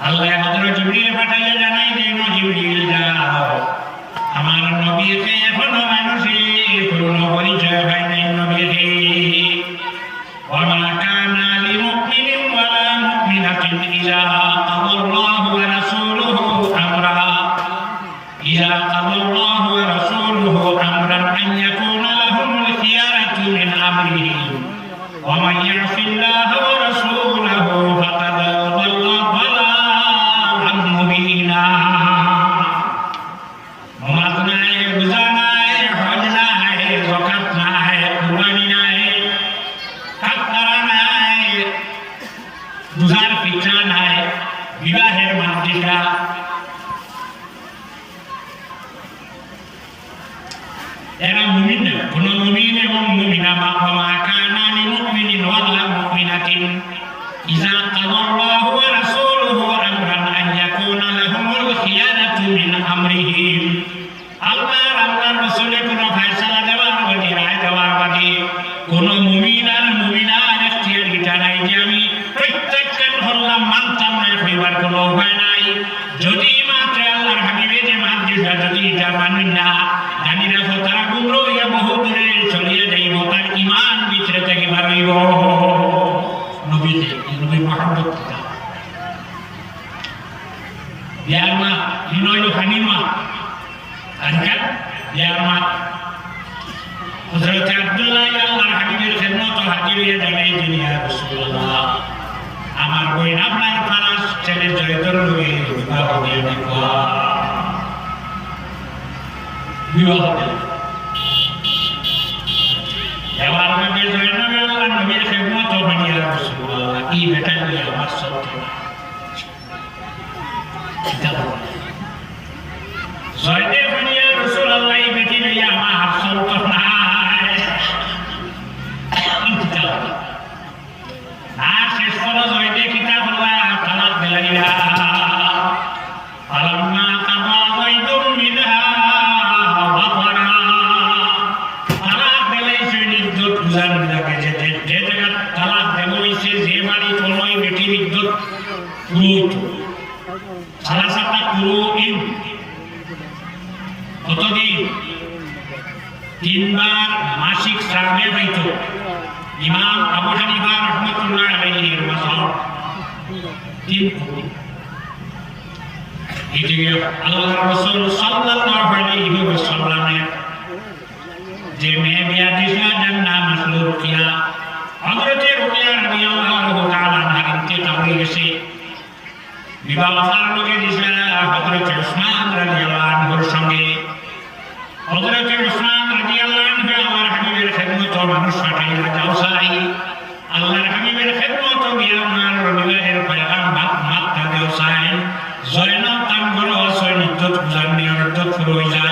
আল্লাহ জানাই যাও। আমার নবীকে এখনও اللهم বিবাহ দিল এবার মধ্যে জয়নবী আল্লাহ নবীর খেদমত বানিয়ে রাসূলুল্লাহ কি বেটা লইয়া আমার সত্য। জয়দেব বানিয়ে রাসূলুল্লাহ, এই বেটি লইয়া আমার সত্য নাই। আর শেষ করো জয়দে কিতাব আল্লাহ তালাক দিলাইলা ফালাম্মা কাদা যাইদুম মিনহা ওয়াতারা তালাক দিলাইছে ইজ্জত গুজার লাগে যে যে যে জায়গা তালাক দেব হইছে যে বাড়ি কোনোই বেটির ইজ্জত পুরো সালাসাতা পুরো ইন কতদিন তিনবার শ্রাবে হইত ইমাম আবু হানিফা রহমতুল্লাহ আলাইহির মাসাব তিন এটি আল্লাহ রাসূল সাল্লাল্লাহু আলাইহি ওয়াসাল্লামের যে মেয়ে বিয়া দিছিল যার নাম আসলো রুকিয়া হযরতে রুকিয়া রাদিয়াল্লাহু তাআলা আনহা ইন্তেকাল হয়ে গেছে বিবাহ লোকে দিছিল হযরতে উসমান রাদিয়াল্লাহু আনহুর সঙ্গে হযরতে উসমান রাদিয়াল্লাহু আনহু আমার হাবিবের খেদমত মানুষ পাঠাইয়া যাও সাই আল্লাহর হাবিবের খেদমত গিয়া আমার বিবাহের পয়গাম মাত মাত্তা দেও সাই জয়নাব তান গরো সয় ইজ্জত জানি ইজ্জত ফুরই যা।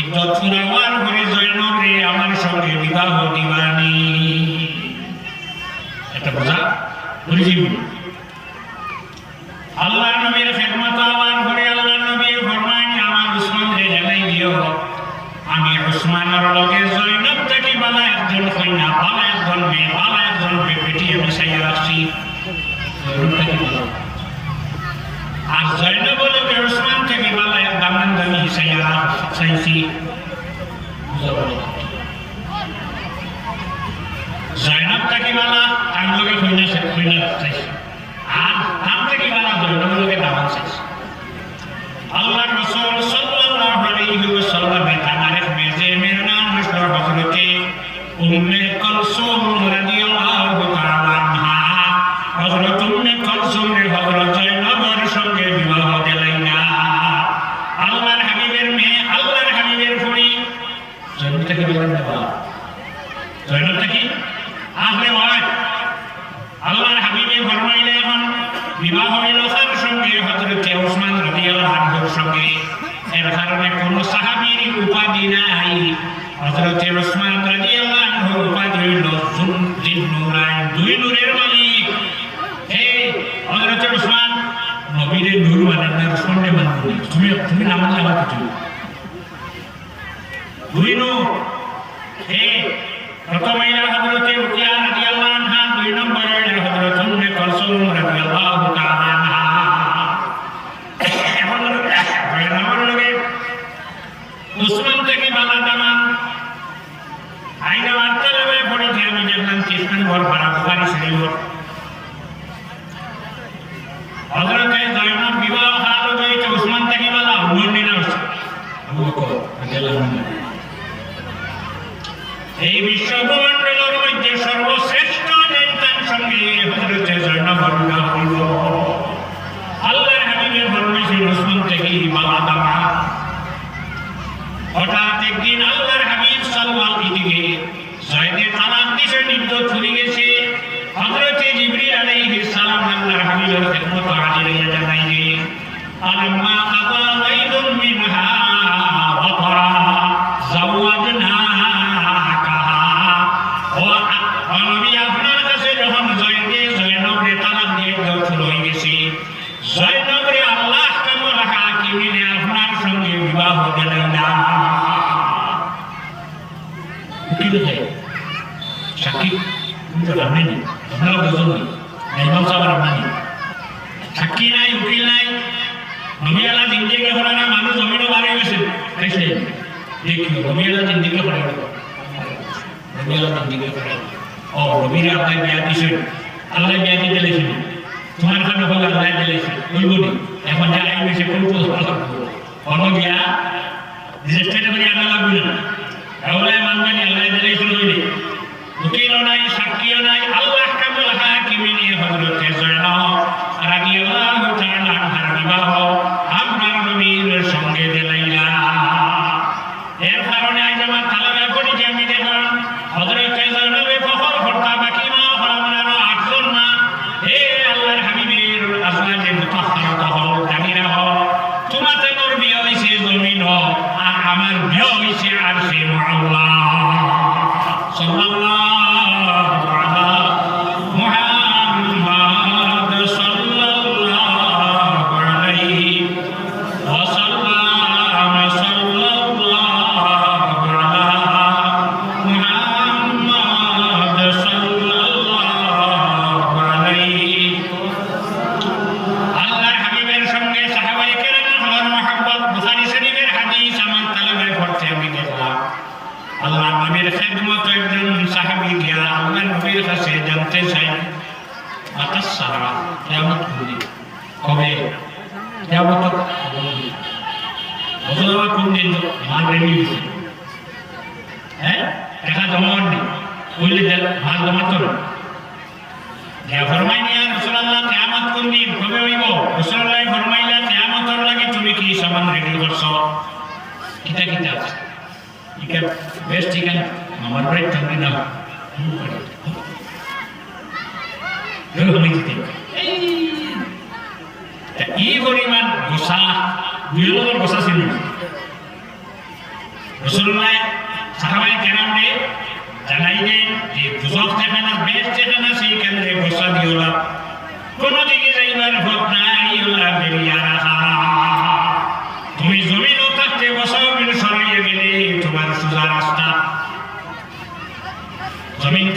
ইজ্জত ফুরাওয়ার পরে জয়নব রে আমার সঙ্গে বিবাহ দিবানি। এটা বোঝা বুঝি আল্লাহ নবীর খেদমত আমার পরে আল্লাহ নবী ফরমান আমার উসমান জানাই দিও। আমি উসমানের লগে জয়নব থেকে বালা একজন কইনা, বালা একজন মেয়ে, বালা একজন বেটি আমি সাইয়া রাখছি। আর জয়নব লগে উসমান থেকে বালা এক দামান দামি সাইয়া চাইছি জয়নব থেকে বালা তার লগে কইনা কইনা চাইছি আর তার থেকে বালা জয়নব লগে দামান চাইছি। আল্লাহ রাসূল সাল্লাল্লাহু আলাইহি ওয়াসাল্লাম তামারে মেজে মেরা নাম হলো হযরতে উম্মে কুলসুম রাদিয়াল্লাহু তাআলা আনহা হযরত উম্মে কুলসুম রে হযরত জয়নবের সঙ্গে। এর কারণে কোন সাহাবীর উপাধি নাই। হযরত ওসমান রাদিয়াল্লাহু আনহুর উপাধি হইল জিন্নুরাইন দুই নূরের মালিক। হে হযরত ওসমান নবীর নূর মানে না ওসমানে মানে তুমি তুমি নাম লাগা কিছু দুই নূর। হে প্রথম মহিলা হযরত রুকিয়া রাদিয়াল্লাহু আনহা, দুই নম্বরে হযরত উম্মে কুলসুম রাদিয়াল্লাহু তাআলা বর ভাড়া বুখারি শরীফর হযরতে জয়নাব বিবাহ হাল হয়ে যে উসমান থেকে বলা উমর নিনা আবু বকর, রাদিয়াল্লাহু আনহু। এই বিশ্বভূমণ্ডলের মধ্যে সর্বশ্রেষ্ঠ নেতার সঙ্গে হযরতে জয়নাব বিবাহ হলো জিন্দিগি হলে না মানুষ জমিনও বাড়ি গেছে। খাইছে। দেখি জিন্দিগি হলে নবী আলা জিন্দিগি হলে ও নবীর আল্লাহ বিয়া দিছেন আল্লাহ বিয়া দিতে লেখেন তোমার কাছে হলে আল্লাহ দিলেছে বলব নি, এখন যা আই গেছে কোন অন্য বিয়া রেজিস্ট্রেট করে আনা লাগবে না। তাহলে মানবেন আল্লাহ দিলেছে হইলে উকিলও নাই, সাক্ষীও নাই, আল্লাহ কামুল হাকিমিনী হযরতে জয়নব। রাদিয়াল্লাহু তাআলা আনহার বিবাহ। ইকা বেশ আছে আমার বাড়ি তুমি না এই পরিমাণ গোসা, দুই কোন দিকে যাইবার হোক নাই ওলা বেরিয়া তুমি জমিন থাকতে বসাও মিল সরিয়ে গেলে তোমার সোজা রাস্তা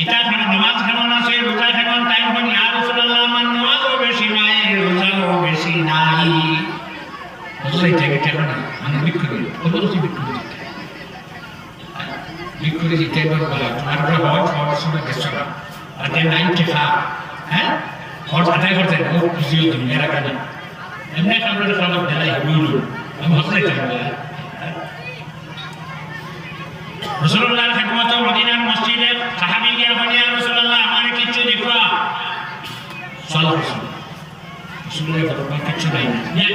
এটা খানা নমাজ কেমন আছে? রোজা কেমন টাইম হল ইয়া রাসূলুল্লাহ, আমার নাই রোজাও বেশি নাই। বুঝলাই থেকে কেমন মানে বিক্রি কত বিক্রি বিক্রি বলা আর টেকা হ্যাঁ? ও খুশি হতো, মেয়েরা কেন? এমনি কামড়ে খাওয়া দেয় আমি হসলাই থাকব রসুল্লাহ খেদমত মদিনার মসজিদে সাহাবি গিয়া বলিয়া রসুল্লাহ, আমার কিচ্ছু দেখবা চল রসুল্লাহ বলবা কিচ্ছু নাই।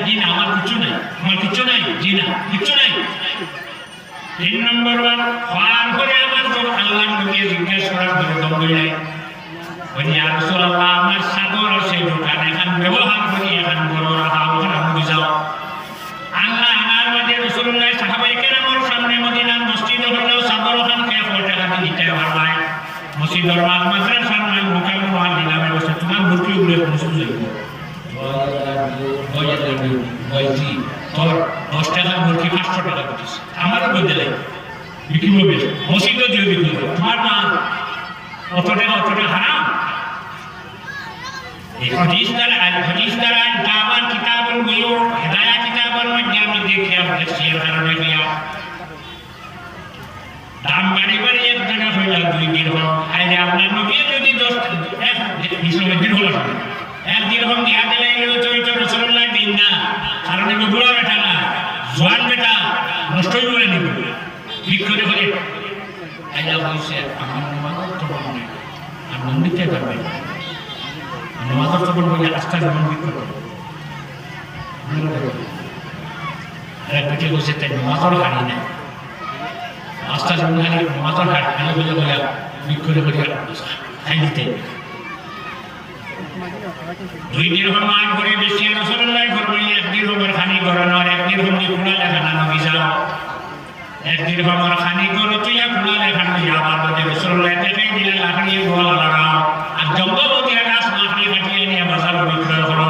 জি না, আমার কিচ্ছু নাই। আমার কিচ্ছু নাই? জি না, কিচ্ছু নাই। তিন নম্বর ওয়ান হওয়ার পরে আমার তো আল্লাহ নবী জিজ্ঞেস করার পরে দম নাই বলি আর রসুল্লাহ, আমার সাদর আছে দোকান এখান ব্যবহার করি এখান বড় রাখা ওখানে আমি যাও আল্লাহ আমার মাঝে রসুল্লাহ সাহাবাই কেরামর সামনে মদিনার মসজিদ হলেও সাদর ওখান কে পড়ে হাতে দিতে পারবাই মসজিদর মাল মাদ্রাসার মাল মোকাম মাল দিলামে বসে তোমার মুরকি উড়ে বসে যাইব তোর দশ টাকার মুরগি পাঁচশো টাকা দিস আমারও দিলাই বিক্রি করবে মসজিদও দিয়ে বিক্রি করবে তোমার না অত টাকা অত টাকা হারাম এই হাদিস দ্বারা আর হাদিস দ্বারা দামান কিতাবুল বুয়ু হেদায়া কিতাবের মধ্যে আমি দেখি আপনার সে কারণে গিয়া দাম বাড়ি বাড়ি এক টাকা হয়ে যাবে দুই দিন হল আরে আপনার নবী যদি দশ এক হিসেবে দিন হল এক দিন হল দিয়া দিলে এগুলো তো এটা রসুল্লাহ দিন না কারণ এগুলো বুড়া বেটা না জোয়ান বেটা নষ্টই করে নিবে ঠিক করে করে আইলা বলছে, আমার নামাজ তো মনে আর মন্দিরতে পারবে নামাজ তো বলব রাস্তা যেমন বিক্রি করে আরে পিঠে বসে তাই নামাজও হারি না রাস্তা যেমন হারি নামাজও হারি আমি বলে বলে বিক্রি করে খাই দিতে দুই দিরহম মান করে বেশি রসুল্লাহ করবে এক দিরহমের খানি করানো আর এক দিরহম দিয়ে পুরা লেখা না যাও এক দিরহমের খানি করো তুই লেখা নবী আমার মধ্যে রসুল্লাহ দেখাই দিলে লাকড়ি গোল লাগাও আর জম্ববতী গাছ লাকড়ি কাটিয়ে নিয়ে বাজারে বিক্রয় করো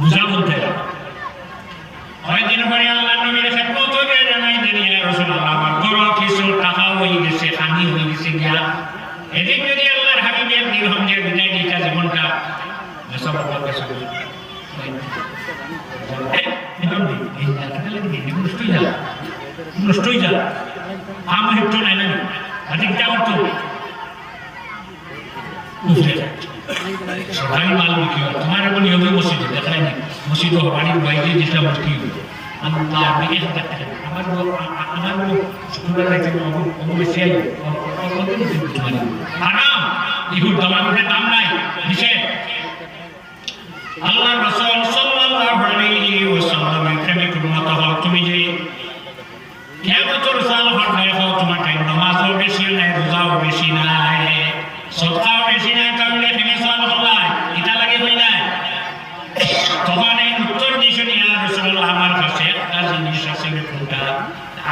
বুঝা বলতে কয়েকদিন পরে আল্লাহ নবীর খেদমত করে জানাই দেন ইয়া রাসূলুল্লাহ আমার বড় কিছু টাকা হয়ে গেছে খানি হয়ে গেছে গিয়া এদিক যদি আল্লাহর হাবিবের দিরহম দিয়ে বিদায় দিতা জীবনটা সব বলতে সব নষ্টই যা নষ্টই যা আম হেক্টর নাই। না আদিক যাওয়ার তো সবাই মাল বিক্রি হয় তোমার এমন নিয়মে মসজিদে দেখায় না মসজিদ বাড়ির বাইরে যেটা বিক্রি আল্লাহ আমি এক হাজার টাকা আমার বউ- আ- আ- আমার শুক্রবার রাইতে অমুক অমুক বেশি আই হারাম। ইহুর দমানুরের দাম নাই, নিষেধ। আল্লাহ রাসূল সাল্লাল্লাহু আলাইহি তুমি যে কিয়ামতের সাল কাছে কোনটা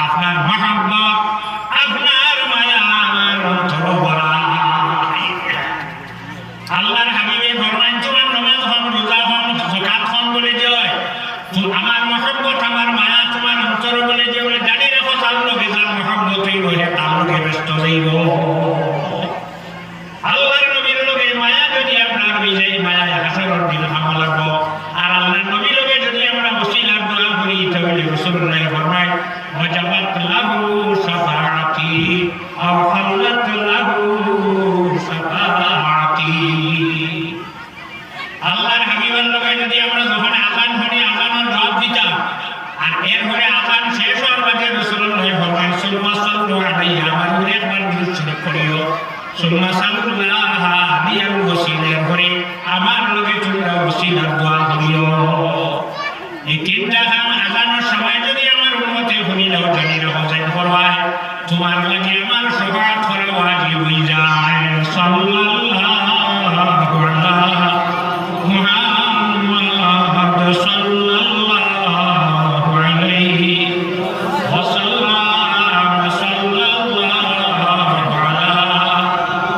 আপনার মহাব্বত, আপনার মায়া আমার অন্তর ভরা। আল্লাহর হাবিবে ফরমান তোমার নামাজ হন রোজা হন যাকাত হন বলে যে হয় তো আমার মহব্বত আমার মায়া তোমার অন্তর বলে যে বলে জানি রাখো তার লোকে যার মহব্বতই রয়ে তার লোকে ব্যস্ত রইব আল্লাহর নবীর লোকে মায়া যদি আপনার বিজয়ী মায়া হাসানোর দিন আমল লাগবো আর আল্লাহর নবীর লোকে যদি আমরা ওসিলার দোয়া করি তাহলে রাসূলুল্লাহ ফরমায় ওয়াজাবাত লাহু শাফাআতি আও হাল্লাত লাহু শাফাআতি আল্লাহর হাবিবের লোকে যদি আমরা যখন আজান করি আজানের জবাব দিতাম আর এরপরে আজান শেষ হওয়ার মাঝে রাসূলুল্লাহ ফরমায় সুম্মা সাল্লু আলাইহি আমার উপরে একবার দরুদ করিও সুম্মা সাল্লাল্লাহ আলিয়াল ওয়াসিলার পরে আমার লোকে তোমরা ওসিলার দোয়া করিও এই তিনটা কাম আজানের সময় যদি আমার উন্মতে হইলেও জানি রাখো যাই করবায় তোমার লাগে আমার সবার করা ওয়াজিব হয়ে যায় সাল্লাল্লাহু আলা মুহাম্মাদ সাল্লাল্লাহু আলাইহি ওয়াসাল্লাম সাল্লাল্লাহু আলা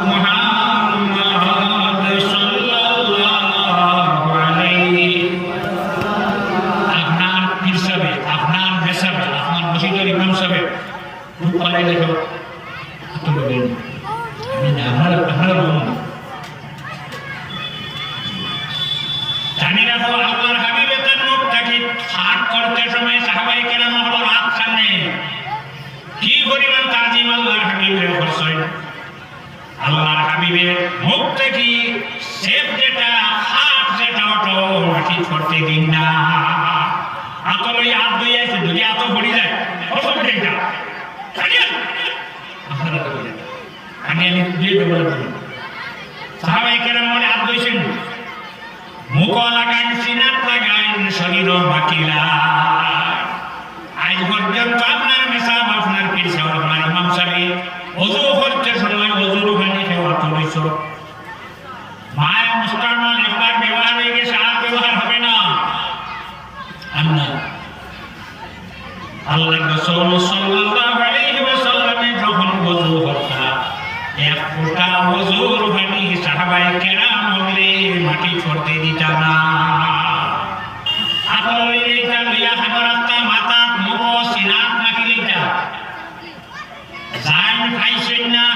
মুহাম্মাদ সাল্লাল্লাহু আলাইহি আপনার পীর সাহেব আপনার মেসাবে আপনার মসজিদের ইমাম সাহেব খুব পালাই লেখো তো বলবেন আমি না আপনারা আপনারা বলুন জানি রাখো আল্লাহর হাবিবে তার মুখটাকে হাত করতে সময় সাহাবাই কেরাম হলো হাত সামনে কি পরিমাণ তাজিম আল্লাহর হাবিবের করছেন আল্লাহর হাবিবের মুখ থেকে সেফ যেটা হাত যেটা ওটো মাটি করতে দিন না আত লই হাত ধুই আছে, যদি আত পড়ি যায় অসুবিধা এটা আমি আমি দিয়ে দেবো সাহাবাই কেরাম মনে হাত ধুইছেন মুখ লাগাইন সিনাত লাগাইন শরীর বাকিলা আজ পর্যন্ত আপনার মেসাব, আপনার পীর আপনার ইমাম অজু করতে সময় অজুর ওখানে সেবা করেছ মায়ের মুসলমান একবার ব্যবহার হয়ে হবে না। আল্লাহ। আল্লাহ মাটি ছড়তে দিতা না। আতর লইতা লিয়া হামরাতা মাতা খাইছেন না?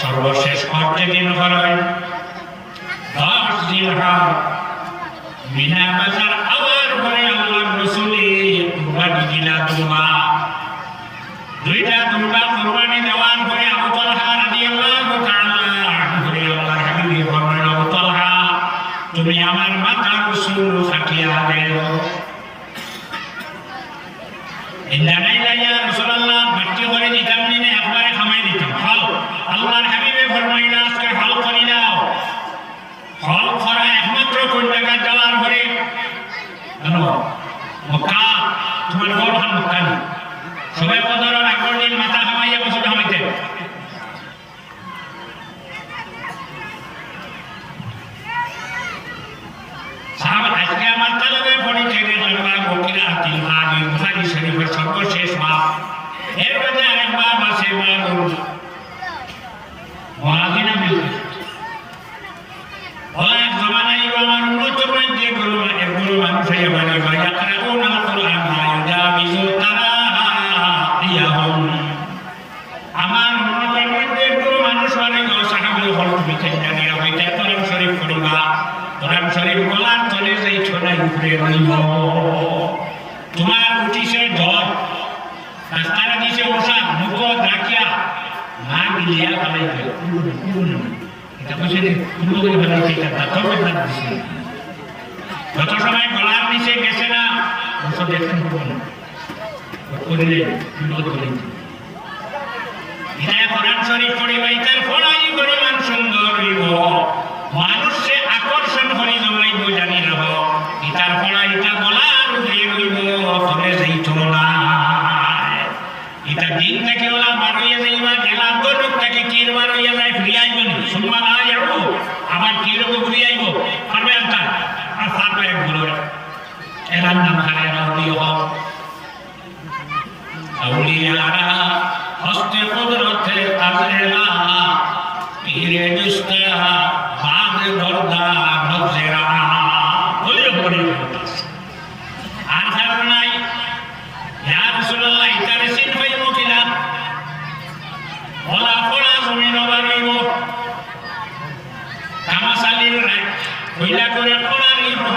সর্বশেষ অর্ধেকের হয় দশ দিরহাম বিনা আবার পরে আল্লাহ রসুলের কুরবানি দুইটা তোমরা কুরবানি দেওয়ার পরে আমার মাথা রসুল খাটিয়া দেও ইন্দানাই লাইয়া রাসূলুল্লাহ বাটি করে দিতাম নি না একবারে খামাই দিতাম। হল, আল্লাহর হাবিবে ফরমাইলা, আজকে হল করি দাও হল করা একমাত্র কোন যাওয়ার পরে জানো মক্কা, তোমার বড় হান মক্কা সবাই বদরের আগর দিন মাথা খামাইয়া বছর খামাইতে সাহাবা আজকে আমার তালবে পড়ে ছেড়ে লাগবা বকিরা আতিল আদি বুখারী শরীফের সর্বশেষ বাপ এর মধ্যে আরেক বাপ আছে বাবুল মহাদিনা বিল ওলা এক জমানায় আমার উন্নত মধ্যে গুরু এক গুরু মানুষ হয়ে মানে ভাইয়া কারাউন আল কোরআন মা ইউজাবিজু তারাইয়াহুম আমার উন্নতের মধ্যে গুরু মানুষ মানে গো সাহাবুল হল বিচেন জানিয়া হইতে কোরআন শরীফ করিবা কোরআন শরীফ গলার তলে যেই পরিমাণ সুন্দর আকর্ষণ করি জমাইব জানি রহ ইতার ফলা ইটা বলার উঠে রইব তবে যেই তোলায় ইটা দিন থেকে ওলা বারইয়া যাইবা গেলা দরক থেকে কির বারইয়া যায় ফিরিয়াইব নি সুম্মা না যাব আবার কিরব ফিরিয়াইব পারবে আনতা আর পারবে একগুলো এরার নাম হারে রাউলি হক আউলিয়ারা হস্তে কুদরতে আজরেলা পীরে দুস্তা বাদ দরদা নজরা বলে বলে আর ধারণ নাই ইয়া রাসূলুল্লাহ ইতারে সিন হইব কিনা ওলা ফোড়া জমিন বাড়িব কামাসালির রায় কইলা করে ফোড়ার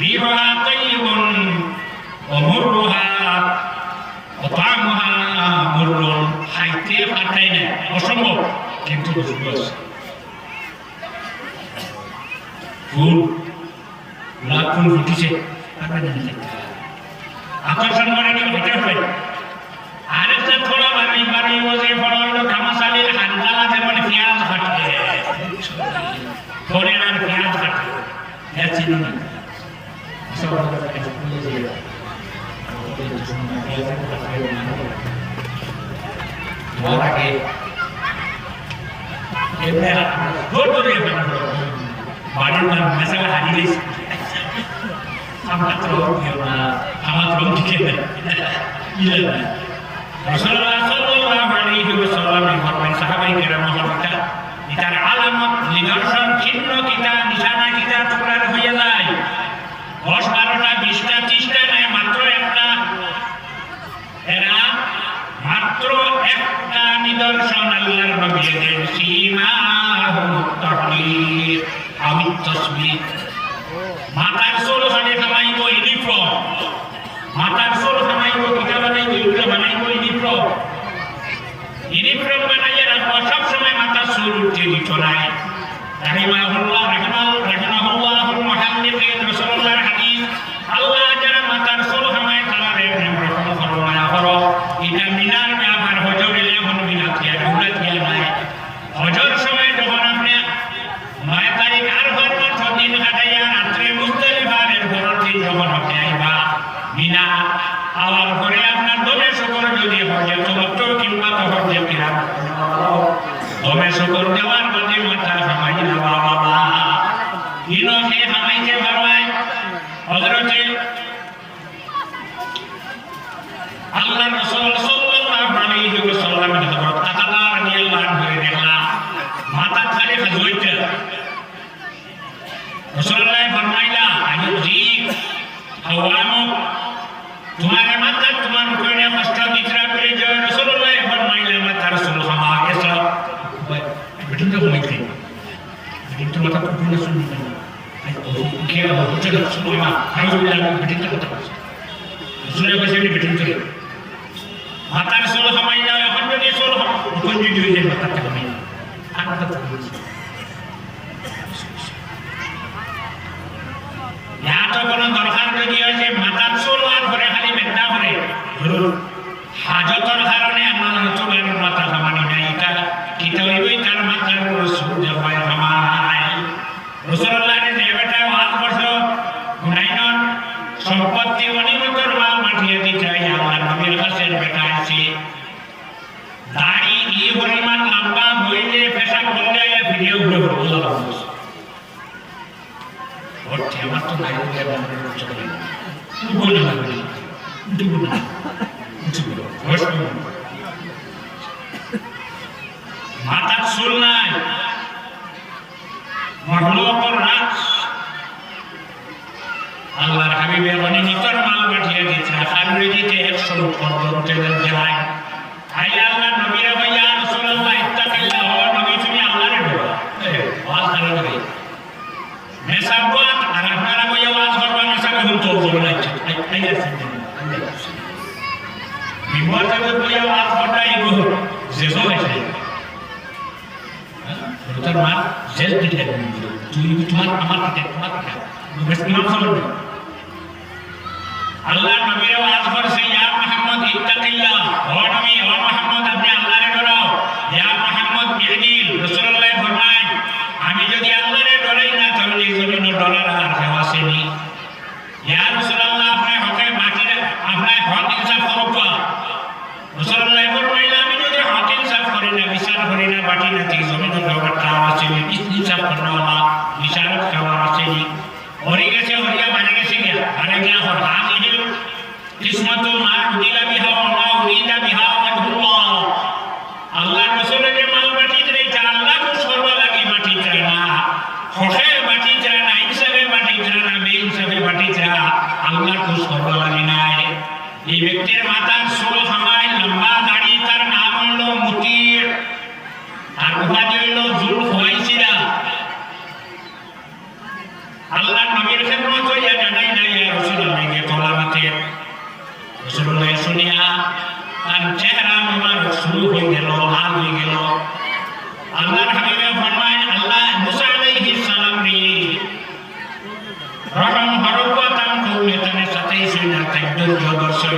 রিহা তৈবন অমরুহা অতামহা মরুন খাইতে পাঠাই না অসম্ভব কিন্তু আছে ফুল গোলাপ ফুল ফুটিছে আকর্ষণ করে নিয়ে হতে হবে আরেকটা থোড়া বাড়ি বাড়ি বসে বড় হলো কামাশালির হানজালা যেমন পেঁয়াজ কাটে ফোনের আর পেঁয়াজ পেঁয়াজ চিনি না আগে এমনি জোর করে বাড়ির নাম মেসালা হারিয়ে আমার তো আমার তো ঠিক ইয়ে রাসূলুল্লাহ সাল্লাল্লাহু আলাইহি ওয়াসাল্লাম ফরমান সাহাবায়ে কেরাম হরমতা ইতার আলামত নিদর্শন চিহ্ন কিতা নিশানা কিতা টুকরার হইয়া যায় দশ বারোটা, বিশটা, ত্রিশটা নয় মাত্র একটা। এরা মাত্র একটা নিদর্শন আল্লাহর নবী দেন সীমা মাতার সোল হলে খামাইব ইউনিফর্ম মাতার সোল খামাইব কিতা বানাইব ইউটা বানাইব ইউনিফর্ম ইউনিফর্ম বানাইয়া রাখব সব সময় মাতার সোল উঠে দিত নাই। রাহিমাহুল্লাহ রাহিমাল রাহিমাহুল্লাহুল মুহাল্লিকিন রাসূলুল্লাহর হাদিস আল্লাহ যারা মাতার সোল খামায় তারা রে রকম করো না করো এটা মিনার ব্যাপার হজর এলে হন মিনার দিয়া ঢুলা দিয়া নাই হজর সময় যখন আপনি নয় তারিখ আর ঘর মাত্র দিন কাটাইয়া রাত্রে মুস্তালিফার এর পরের দিন যখন আপনি আইবা মিনা আওয়ার পরে আপনার দমে সকল যদি হজে তমাত্র কিংবা তখন যে কিরাম তুমি শুকর দেওয়ার মধ্যে মাথা হামাই না বাবা ইনো হে হামাইতে ফরমায় হযরতে আল্লাহ রাসূল সাল্লাল্লাহু আলাইহি ওয়াসাল্লাম হযরত কাতাদা রাদিয়াল্লাহু আনহু দেখলা মাথা খালি হযরতে রাসূলুল্লাহ ফরমাইলা আইয়ুজি আওয়ামু তোমার মাথা তোমার কোনে কষ্ট দিতরা করে যে রাসূলুল্লাহ ফরমাইলা মাথা রাসূল হামা এসা বেটিন তো কমাইতে বেটিন তো মাথা কোনে শুনি না কে হচ্ছে রাসূল হামা আইয়ুল্লাহ বেটিন তো কথা বলছে রাসূলের কাছে বেটিন তো মাথা রাসূল হামাইলা এখন যদি রাসূল হামা কোন যদি হয়ে যায় মাথা হামাইলা আর মাথা বলছে ইয়াতো কোনো দরকার যদি আছে মাথার চুল আর ঘরে খালি বেদনা করে ধরুন হাজতর কারণে আমার চুলের মাথা সামানি নাই এটা কিতা হইবই তার মাথার উপর চুল দেখায় হামাই বেটা ওয়াজ করছ। গুনাইনন সম্পত্তি অনিমতর মাল মাঠিয়ে দিতে আল্লাহ নবীর কাছে বেটা আছে দাড়ি ই পরিমাণ লম্বা হইলে পেশা করলে ভিডিও ঘুরে আল্লাহ রাখছে Porque আমার তো নাই বলে আমার চলে বলে না বলে দিব না দিব মাথার চুল নাই মহলকর রাজ আল্লাহর হাবিবের অনিমতর মাল পাঠিয়ে দিচ্ছে আর দিতে একশো পর্যন্ত যায় তাই আল্লাহ নবীরা ভাইয়া রসুল্লাহ ইত্তাকিল্লাহ নবী তুমি আল্লাহরে ডোবা ওয়াজ ধারা করে মেসাবাত আর আপনারা বই আওয়াজ করবেন মেসাবে হুল তো বলে লাগছে আই আছে বিপদে বই আওয়াজ করতে ইগো জেজো হয়েছে তোর মা জেজ দিতে তুই তোমার, আমার দিতে তোমার দিতে বেশ ইমাম সাহেব আল্লাহ নবীর আওয়াজ করছে, ইয়া মুহাম্মদ আমি যদি আল্লাহরে ডরাই না, তাহলে এই জমিন ডরার আর কেউ আসেনি ইয়া রাসূলুল্লাহ আপনি হকে মাটির আপনি হক ইনসাফ করব রাসূলুল্লাহ ফরমাইলা আমি যদি হক ইনসাফ করি না বিচার করি না বাটি না ঠিক জমিন ডরার খাওয়া আসেনি ইনসাফ করনা না বিচারত খাওয়া আসেনি হরি গেছে হরিয়া মানে গেছে গিয়া মানে গিয়া হর হাজির কিসমত মা উদিলা বিহা ও মা উদিলা বিহা ওয়াজহুল্লাহ আল্লাহ রাসূলের যে মাল বাটি রে আল্লাহ কো সর্ব লাগি বাটি চায় না হকে বাটি চায় না ইনসাফে বাটি চায় না বে ইনসাফে বাটি চায় আল্লাহ কো সর্ব লাগি নাই এই ব্যক্তির মাথার চুল হামায় লম্বা দাড়ি তার নাম হলো মুতির আর উপাধি হইল জুল খোয়াইছিরা আল্লাহ নবীর খেদমত হইয়া জানাই নাই রাসূলুল্লাহ কে তোলা মাতে রাসূলুল্লাহ শুনিয়া তার চেহারা মোবারক শুরু হয়ে গেল লাল হয়ে গেল আল্লাহর হাবিবে ফরমায় আল্লাহ মুসা আলাইহিস সালাম রে রহম হরকতান কৌলে তানে সাথেই শুনা তাকদুর দর্শন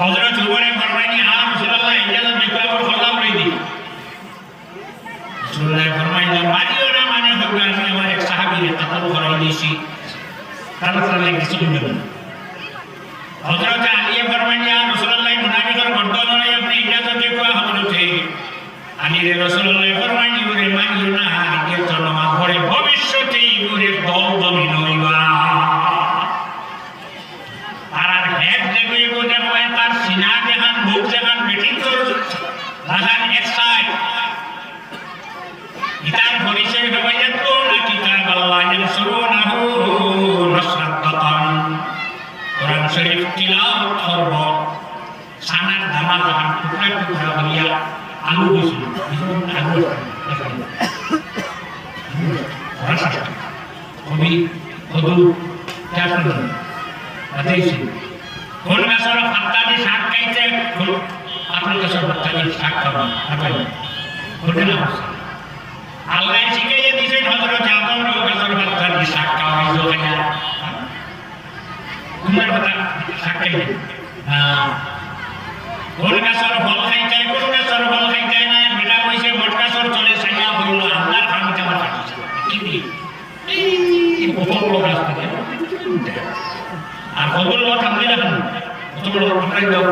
হযরত উমরে ফরমায়নি আ রাসূলুল্লাহ ইজাজত বিকল্প খোলা করে দি রাসূলুল্লাহ ফরমাইলেন মারিও না মানে হোক আমি আমার এক সাহাবীরে কতল করাই দিয়েছি তারা তারা লেগে কিছু দিবেন হযরত আলী ফরমাইয়া রাসূলুল্লাহ মুনাফিকের গর্দন নাই আপনি ইজাজত দিয়ে কোয়া হযরতে আলী রে রাসূলুল্লাহ ফরমাইনি ওরে মানিও না আগে তো নামাজ ভবিষ্যতে ওরে দল দমি নইবা আর আর হেড দেখো, এগো দেখো তার সিনা দেখান বুক দেখান মিটিং করো লাগান এক সাইড কিতাব পরিচয় হেফাজত না কিতাব আল্লাহ ইয়ানসুরুনাহু নাসরাতান কোরআন শরীফ তিলাওয়াত করব। সানার ধামা ধাম টুকরা টুকরা হইয়া আলু দিছিল আলু কবি কদু চাষন বাতাইছি কোন গাছের পাত্তা দিয়ে শাক খাইতে আপনার গাছের পাত্তা দিয়ে শাক খাবেন খাবেন কোনটা না আল্লাহ শিখাইয়ে দিয়েছেন হজরত আপন গাছের পাত্তা দিয়ে শাক খাওয়া হয়েছে খাইয়া কুমার শাক খাইবে কোন গাছের ফল খাইতে কোন গাছের ফল খাইতে না বেটা কইছে বট গাছের চলে সাইয়া হইল আল্লাহর খামিতে আমার কাটিছে এই কত বড় থাকে আর কবুল লোক থামলে না কত বড় আমরাই দাও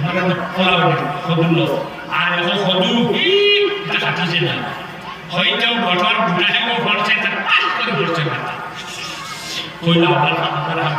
আমরা খোলা হবে কবুল লোক? আর এখন সদু এটা কাটিছে না। হয়তো বছর গুটাহে পড়ছে তা পাস করে পড়ছে না। কইলা আমার হাত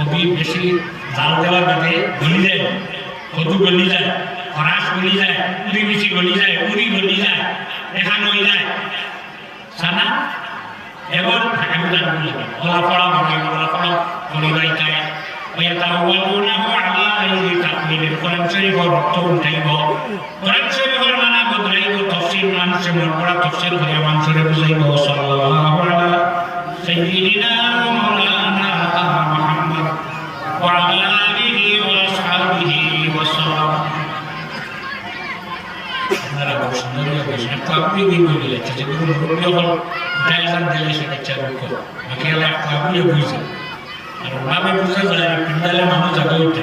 খুবই বেশি জাল দেওয়ার বাদে গলি যায় কদু গলি যায় খরাস গলি যায় উড়ি বেশি গলি যায় উড়ি গলি যায় এখান হয়ে যায় সানা এবার আমি জানি ওলা পড়া মনে ওলা পড়া মনে রাইতায় ويتولونه على غير تأويل القرآن شريف ورقم تيب قرآن شريف المعنى بدريب تفسير من سمر قرآن تفسير هي من شريف زيب صلى الله على سيدنا ومولانا محمد وعلى آله وأصحابه وسلم আপনারা বসেন ধরে বসেন একটু আপনি বিন্দু দিলে যে কোনো রোগী হল ডায়ালার দিলে সেটা চালু করো বাকি হলে একটু আপনি বুঝছে আর ভাবে বুঝতে যায় পিন্ডালে মানুষ জায়গা উঠে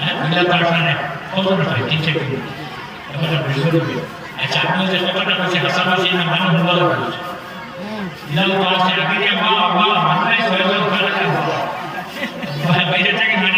হ্যাঁ পিন্ডা তো আসলে কত টাকা তিন চার কিলো এবার বুঝতে দেবে আচ্ছা আপনি যে কথাটা বলছি হাসাবাসী না মানুষ বলে বলছে ইলাল তো আসছে আগে যে মা বাবা মানুষ হয়ে যাবে ওখানে বাইরে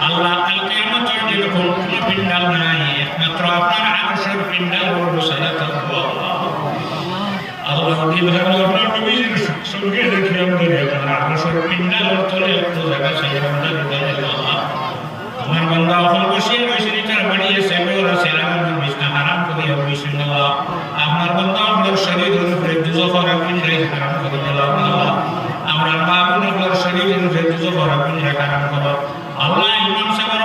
আল্লাহ কালকে আমাদের যেরকম কোনো পিন্ডাল নাই, একমাত্র আপনার আদর্শের পিন্ডাল বড় সারা থাকব আল্লাহ আপনার নবীর সঙ্গে দেখি আমাদের আদর্শের পিন্ডাল তলে একটু জায়গা চাই আমাদের আমার বান্দা এখন বসিয়ে রয়েছে তার বাড়িয়ে সেবে ওরা সেরাম বিছনা হারাম করে বসে আল্লাহ আপনার বান্দা আপনার শরীরের উপরে দুজফর আপনি হারাম করে দিলাম আমরা মা বোনগুলোর শরীরের উপরে দুজফর আপনি হারাম করো আল্লাহ ইমাম সাহেবের